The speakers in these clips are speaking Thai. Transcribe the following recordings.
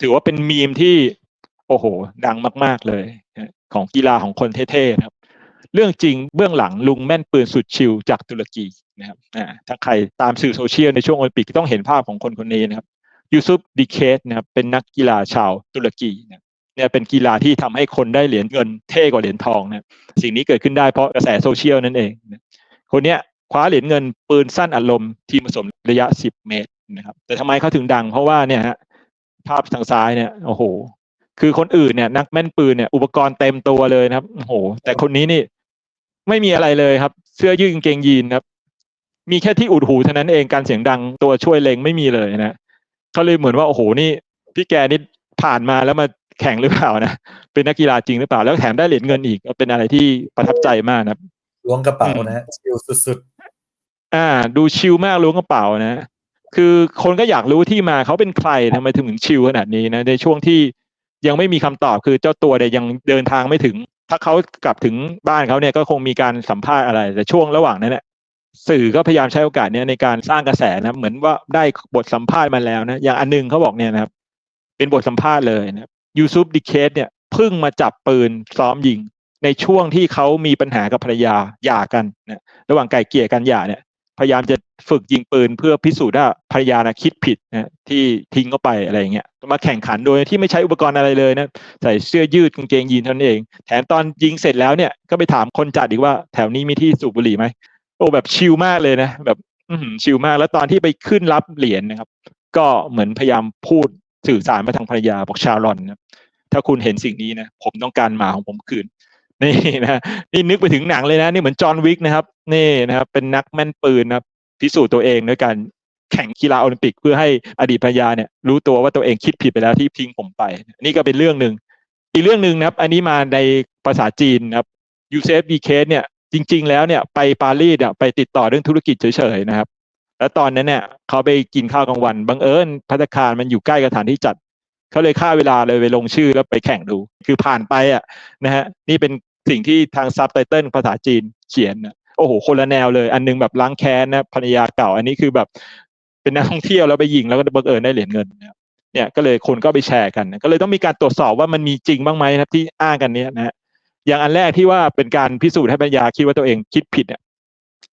ถือว่าเป็นมีมที่ โอ้โห ดังมาก ๆเลย ของกีฬาของคนเท่ๆครับ เรื่องจริงเบื้องหลังลุงแม่นปืนสุดชิลจากตุรกีนะครับอ่าถ้าใครตามสื่อโซเชียลในช่วงโอลิมปิกต้องเห็นภาพของคนคนนี้นะครับยูซุปดิเคสนะครับเป็นนักกีฬาชาวตุรกีนะเนี่ยเป็นกีฬาที่ทำให้คนได้เหรียญเงินเท่กว่าเหรียญทองนะสิ่งนี้เกิดขึ้นได้เพราะกระแสโซเชียลนั่นเองนะคนเนี้ยคว้าเหรียญเงินปืนสั้นอัดลมทีมผสมระยะ 10 เมตรนะครับแต่ทำไมเขาถึงดังเพราะว่าเนี่ยฮะ ภาพทางซ้ายเนี่ยโอ้โห คือคนอื่นเนี่ย นักแม่นปืนเนี่ย อุปกรณ์เต็มตัวเลยนะครับโอ้โห แต่คนนี้นี่ไม่มีอะไรเลยครับ เสื้อยืดกางเกงยีนครับ มีแค่ที่อุดหูเท่านั้นเองการเสียงดังตัวช่วยเล็งไม่มีเลยนะเขาเลยเหมือนว่าโอ้โหนี่พี่แกนี่ผ่านมาแล้วมาแข่งหรือเปล่านะเป็นนักกีฬาจริงหรือเปล่า แล้วแถมได้เหรียญเงินอีกเป็นอะไรที่ประทับใจมากนะครับล้วงกระเป๋านะฮะชิลสุดอ่า ดูชิลมากล้วงกระเป๋านะ คือคนก็อยากรู้ที่มาเขาเป็นใครทำไมถึงชิลขนาดนี้นะในช่วงที่ยังไม่มีคำตอบคือเจ้าตัวเนี่ยยังเดินทางไม่ถึง ถ้าเขากลับถึงบ้านเขาเนี่ยก็คงมีการสัมภาษณ์อะไร แต่ช่วงระหว่างนั้นเนี่ยสื่อก็พยายามใช้โอกาสเนี้ยในการสร้างกระแสนะเหมือนว่าได้บทสัมภาษณ์มาแล้วนะอย่างอันหนึงเขาบอกเนี่ยนะครับ เป็นบทสัมภาษณ์เลยนะครับยูซุปดิเคสเนี่ยเพิ่งมาจับปืนซ้อมยิง ในช่วงที่เขามีปัญหากับภรรยาหย่ากันนะระหว่างไก่เกลี่ยกันหย่าเนี่ย พยายามจะฝึกยิงปืนเพื่อพิสูจน์ว่าภรรยานะคิดผิดนะที่ทิ้งเข้าไปอะไรอย่างเงี้ยมาแข่งขันโดยที่ไม่ใช้อุปกรณ์อะไรเลยนะใส่เสื้อยืดกางเกงยีนเท่านั้นเอง แถมตอนยิงเสร็จแล้วเนี่ยก็ไปถามคนจัดอีกว่าแถวนี้มีที่สูบบุหรี่ไหมโอ้แบบชิลมากเลยนะแบบชิลมากแล้วตอนที่ไปขึ้นรับเหรียญนะครับ ก็เหมือนพยายามพูดสื่อสารมาทางภรรยาบอกชาลอนนะถ้าคุณเห็นสิ่งนี้นะผมต้องการหมาของผมคืน นี่นะนี่นึกไปถึงหนังเลยนะนี่เหมือนจอห์นวิกนะครับ นี่นะครับ เป็นนักแม่นปืนนะครับพิสูจน์ตัวเองด้วยการแข่งกีฬาโอลิมปิกเพื่อให้อดีตภรรยาเนี่ย รู้ตัวว่าตัวเองคิดผิดไปแล้วที่ทิ้งผมไป นี่ก็เป็นเรื่องหนึ่งอีกเรื่องหนึ่งนะครับ อันนี้มาในภาษาจีนนะครับยูเซฟดีเคสเนี่ย จริง ๆ แล้วเนี่ยไปปารีสอะไปติดต่อเรื่องธุรกิจเฉยๆนะครับ แล้วตอนนั้นเนี่ยเขาไปกินข้าวกลางวันบังเอิญพัตตาคารมันอยู่ใกล้กับสถานที่จัดเขาเลยค่าเวลาเลยไปลงชื่อแล้วไปแข่งดู คือผ่านไปอะนะฮะนี่เป็น สิ่งที่ทางซับไตเติลภาษาจีนเขียนนะโอ้โหคนละแนวเลย อันนึงแบบล้างแค้นนะภรรยาเก่า อันนี้คือแบบเป็นนักท่องเที่ยวแล้วไปยิงแล้วก็บังเอิญได้เหรียญเงินเนี่ยก็เลยคนก็ไปแชร์กัน ก็เลยต้องมีการตรวจสอบว่ามันมีจริงบ้างไหมนะครับที่อ้างกันเนี้ยนะฮะอย่างอันแรกที่ว่าเป็นการพิสูจน์ให้ภรรยาคิดว่าตัวเองคิดผิดเนี่ย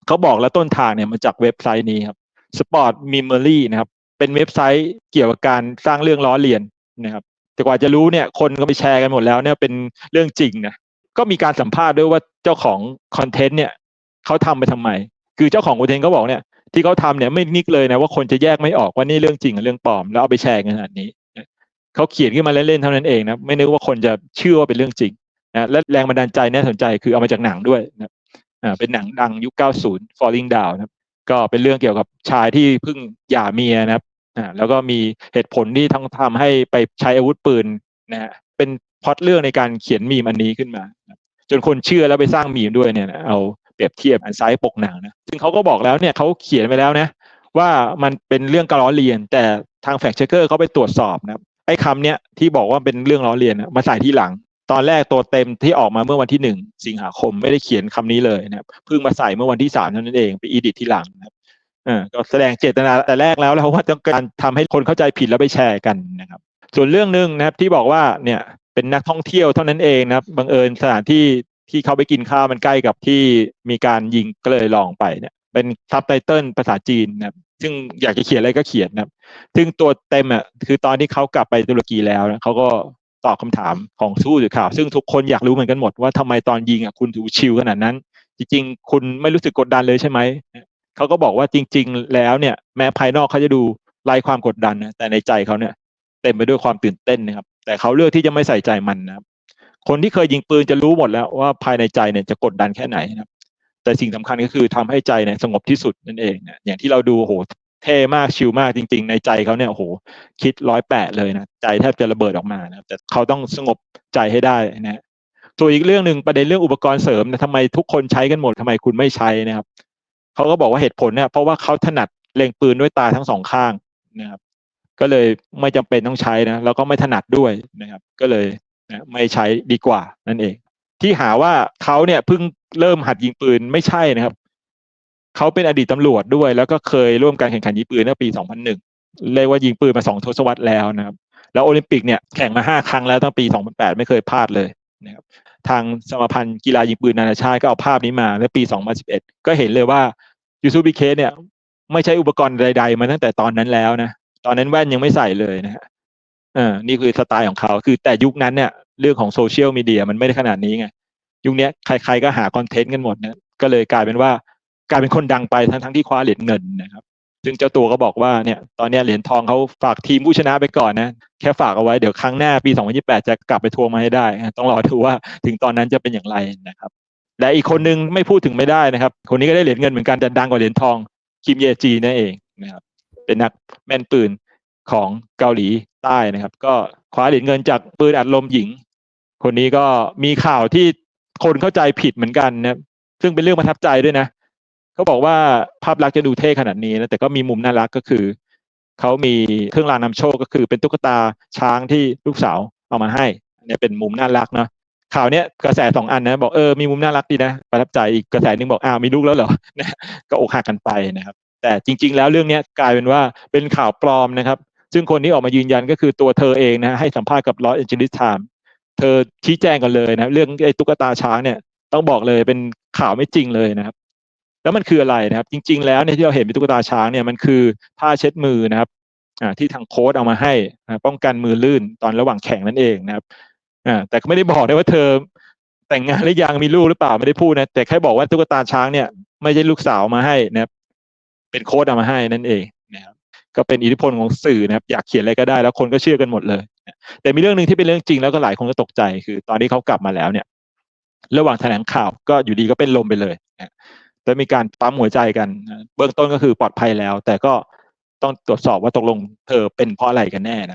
เขาบอกแล้วต้นทางเนี่ยมาจากเว็บไซต์นี้ครับ Sport Memory นะครับ เป็นเว็บไซต์เกี่ยวกับการสร้างเรื่องล้อเลียนนะครับ แต่กว่าจะรู้เนี่ย คนก็ไปแชร์กันหมดแล้วเนี่ยเป็นเรื่องจริงนะ ก็มีการสัมภาษณ์ด้วยว่าเจ้าของคอนเทนต์เนี่ยเขาทำไปทำไม คือเจ้าของคอนเทนต์เขาบอกเนี่ย ที่เขาทำเนี่ยไม่นิกเลยนะว่าคนจะแยกไม่ออกว่านี่เรื่องจริงกับเรื่องปลอม แล้วเอาไปแชร์กันขนาดนี้เขาเขียนขึ้นมาเล่นๆเท่านั้นเองนะไม่นึกว่าคนจะเชื่อว่าเป็นเรื่องจริงนะและแรงบันดาลใจน่าสนใจคือเอามาจากหนังด้วยนะอ่าเป็นหนังดังยุค 90 Falling Down นะก็เป็นเรื่องเกี่ยวกับชายที่เพิ่งหย่าเมียนะครับอ่าแล้วก็มีเหตุผลที่ทั้งทำให้ไปใช้อาวุธปืนนะฮะ เป็นพอตเรื่องในการเขียนมีมอันนี้ขึ้นมา จนคนเชื่อแล้วไปสร้างมีมด้วยเนี่ยนะเอาเปรียบเทียบอันซ้ายปกหนังนะซึ่งเขาก็บอกแล้วเนี่ยเขาเขียนไปแล้วนะว่ามันเป็นเรื่องการล้อเลียน แต่ทางแฟกเชคเกอร์เขาไปตรวจสอบนะไอ้คำเนี้ยที่บอกว่าเป็นเรื่องล้อเลียนมาใส่ที่หลัง ตอนแรกตัวเต็มที่ออกมาเมื่อวันที่หนึ่งสิงหาคมไม่ได้เขียนคำนี้เลยนะครับเพิ่งมาใส่เมื่อวันที่สามเท่านั้นเองไปอีดิทที่หลังนะครับอ่าก็แสดงเจตนาแต่แรกแล้วแล้วว่าต้องการทำให้คนเข้าใจผิดแล้วไปแชร์กันนะครับ ส่วนเรื่องหนึ่งนะครับที่บอกว่าเนี่ยเป็นนักท่องเที่ยวเท่านั้นเองนะครับบังเอิญสถานที่ที่เขาไปกินข้าวมันใกล้กับที่มีการยิงก็เลยลองไปเนี่ยเป็นซับไตเติลภาษาจีนนะครับซึ่งอยากจะเขียนอะไรก็เขียนนะครับซึ่งตัวเต็มอะคือตอนที่เขากลับไปตุรกีแล้วนะเขาก็ตอบคำถามของสู้สื่อข่าว ซึ่งทุกคนอยากรู้เหมือนกันหมดว่าทำไมตอนยิงอะคุณถึงชิลขนาดนั้น จริง ๆ คุณไม่รู้สึกกดดันเลยใช่ไหมเขาก็บอกว่าจริง ๆ แล้วเนี่ยแม้ภายนอกเขาจะดูไร้ความกดดันนะแต่ในใจเขาเนี่ย เต็มไปด้วยความตื่นเต้นนะครับ แต่เขาเลือกที่จะไม่ใส่ใจมันนะครับคนที่เคยยิงปืนจะรู้หมดแล้วว่าภายในใจเนี่ยจะกดดันแค่ไหนนะครับ แต่สิ่งสำคัญก็คือทำให้ใจเนี่ยสงบที่สุดนั่นเองนะอย่างที่เราดูโหเท่มากชิลมากจริง ๆ ในใจเขาเนี่ยโหคิดร้อยแปดเลยนะใจแทบจะระเบิดออกมานะแต่เขาต้องสงบใจให้ได้นะส่วนอีกเรื่องหนึ่งประเด็นเรื่องอุปกรณ์เสริมนะทำไมทุกคนใช้กันหมดทำไมคุณไม่ใช้นะครับเขาก็บอกว่าเหตุผลเนี่ยเพราะว่าเขาถนัดเล็งปืนด้วยตาทั้งสองข้างนะครับ ก็เลยไม่จำเป็นต้องใช้นะแล้วก็ไม่ถนัดด้วยนะครับ ก็เลยนะไม่ใช้ดีกว่านั่นเอง ที่หาว่าเขาเนี่ยเพิ่งเริ่มหัดยิงปืนไม่ใช่นะครับเขาเป็นอดีตตำรวจด้วย แล้วก็เคยร่วมการแข่งขันยิงปืนเมื่อปี 2001 เรียกว่ายิงปืนมาสองทศวรรษแล้วนะครับ แล้วโอลิมปิกเนี่ยแข่งมาห้าครั้งแล้วตั้งปี 2008 ไม่เคยพลาดเลยนะครับทางสมาพันธ์กีฬายิงปืนนานาชาติก็เอาภาพนี้มาในปี 2011 ก็เห็นเลยว่ายูซูบิเคเนี่ยไม่ใช่อุปกรณ์ใด ๆ มาตั้งแต่ตอนนั้นแล้วนะ ตอนนั้นแว่นยังไม่ใส่เลยนะฮะเออนี่คือสไตล์ของเขา คือแต่ยุคนั้นเนี่ยเรื่องของโซเชียลมีเดียมันไม่ได้ขนาดนี้ไง ยุคนี้ใครๆก็หาคอนเทนต์กันหมดนะก็เลยกลายเป็นว่ากลายเป็นคนดังไปทั้งทั้งที่คว้าเหรียญเงินนะครับ ซึ่งเจ้าตัวก็บอกว่าเนี่ย ตอนนี้เหรียญทองเขาฝากทีมผู้ชนะไปก่อนนะ แค่ฝากเอาไว้เดี๋ยวครั้งหน้าปี 2028 จะกลับไปทวงมาให้ได้ ต้องรอดูว่าถึงตอนนั้นจะเป็นอย่างไรนะครับ และอีกคนนึงไม่พูดถึงไม่ได้นะครับ คนนี้ก็ได้เหรียญเงินเหมือนกันแต่ดังกว่าเหรียญทองคิมเยจีนั่นเองนะครับ เป็นนักแม่นปืนของเกาหลีใต้นะครับ ก็คว้าเหรียญเงินจากปืนอัดลมหญิง คนนี้ก็มีข่าวที่คนเข้าใจผิดเหมือนกันนะซึ่งเป็นเรื่องประทับใจด้วยนะเขาบอกว่าภาพลักษณ์จะดูเท่ขนาดนี้นะแต่ก็มีมุมน่ารักก็คือเขามีเครื่องรางนำโชคก็คือเป็นตุ๊กตาช้างที่ลูกสาวเอามาให้อันนี้เป็นมุมน่ารักเนาะข่าวเนี้ยกระแสสองอันนะบอกเออมีมุมน่ารักดีนะประทับใจอีกกระแสหนึ่งบอกอ้าวมีลูกแล้วเหรอนะก็อกหักกันไปนะครับ แต่จริง ๆ แล้วเรื่องนี้กลายเป็นว่าเป็นข่าวปลอมนะครับ ซึ่งคนที่ออกมายืนยันก็คือตัวเธอเองนะให้สัมภาษณ์กับลอสแอนเจลิสไทม์เธอชี้แจงกันเลยนะเรื่องไอ้ตุ๊กตาช้างเนี่ยต้องบอกเลยเป็นข่าวไม่จริงเลยนะครับแล้วมันคืออะไรนะครับ จริง ๆ แล้วเนี่ยที่เราเห็นเป็นตุ๊กตาช้างเนี่ยมันคือผ้าเช็ดมือนะครับอ่าที่ทางโค้ดเอามาให้นะป้องกันมือลื่นตอนระหว่างแข่งนั่นเองนะครับอ่าแต่ก็ไม่ได้บอกได้ว่าเธอแต่งงานหรือยังมีลูกหรือเปล่าไม่ได้พูดนะแต่แค่บอกว่าตุ๊กตาช้างเนี่ยไม่ใช่ลูกสาวมาให้นะครับ เป็นโค้ดเอามาให้นั่นเองนะครับก็เป็นอิทธิพลของสื่อนะครับอยากเขียนอะไรก็ได้แล้วคนก็เชื่อกันหมดเลย แต่มีเรื่องหนึ่งที่เป็นเรื่องจริงแล้วก็หลายคนก็ตกใจคือ ตอนที่เขากลับมาแล้วเนี่ย ระหว่างแถลงข่าวก็อยู่ดีก็เป็นลมไปเลยนะแล้วมีการปั๊มหัวใจกัน เบื้องต้นก็คือปลอดภัยแล้ว แต่ก็ต้องตรวจสอบว่าตกลงเธอเป็นเพราะอะไรกันแน่นะ